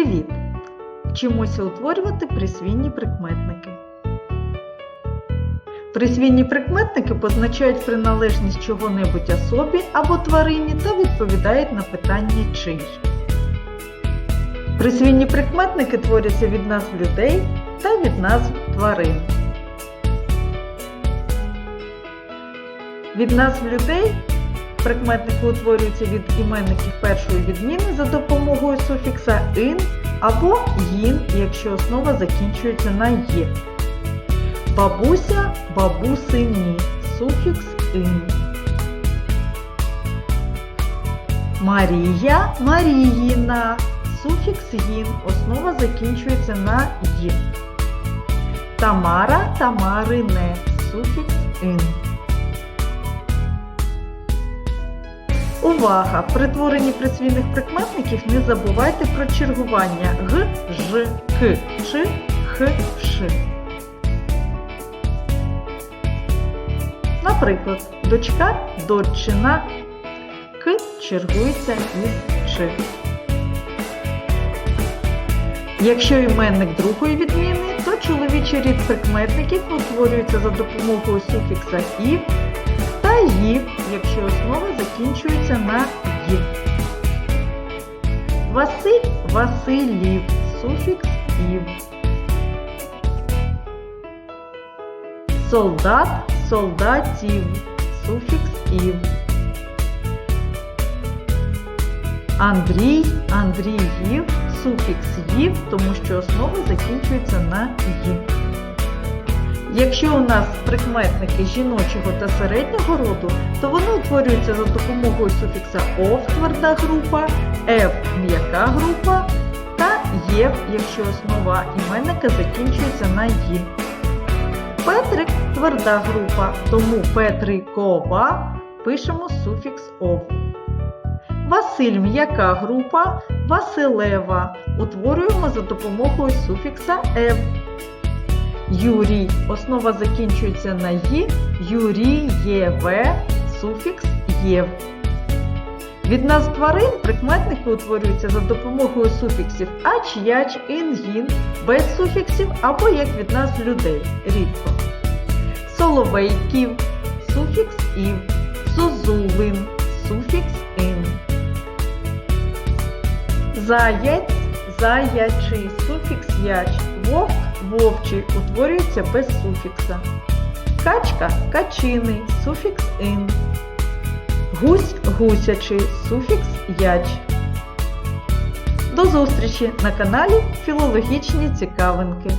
Привіт! Вчимося утворювати присвійні прикметники. Присвійні прикметники позначають приналежність чого-небудь особі або тварині та відповідають на питання чий. Присвійні прикметники творяться від назв людей та від назв тварин. Від назв людей прикметники утворюються від іменників першої відміни за допомогою суфікса ин або їн, якщо основа закінчується на є. Бабуся, бабусині, суфікс ин. Марія, Маріїна, суфікс їн, основа закінчується на й. Тамара, Тамарине, суфікс ин. Увага! При творенні присвійних прикметників не забувайте про чергування г, ж, к, ч, х, ш. Наприклад, дочка доччина к чергується із ч. Якщо іменник другої відміни, то чоловічий рід прикметників утворюється за допомогою суфікса ів та їв, якщо основа закінчується на й. Василь Василів, суфікс ів. Солдат солдатів, суфікс ів. Андрій Андріїв, суфікс їв, тому що основа закінчується на й. Якщо у нас прикметники жіночого та середнього роду, то вони утворюються за допомогою суфікса ов тверда група, ев м'яка група та єв, якщо основа іменника закінчується на ї. Петрик тверда група, тому Петрикова пишемо суфікс ов. Василь м'яка група, Василева утворюємо за допомогою суфікса ев. Юрій. Основа закінчується на ї, Юрієве, суфікс єв. Від назв тварин прикметники утворюються за допомогою суфіксів ач, яч, ін, їн, без суфіксів або як від назв людей рідко. Соловейків, суфікс ів, зозулин, суфікс ин. Заяць, заячий, суфікс яч, вовк, вовчий утворюється без суфікса. Качка качиний, суфікс ин. Гусь гусячий, суфікс яч. До зустрічі на каналі Філологічні цікавинки.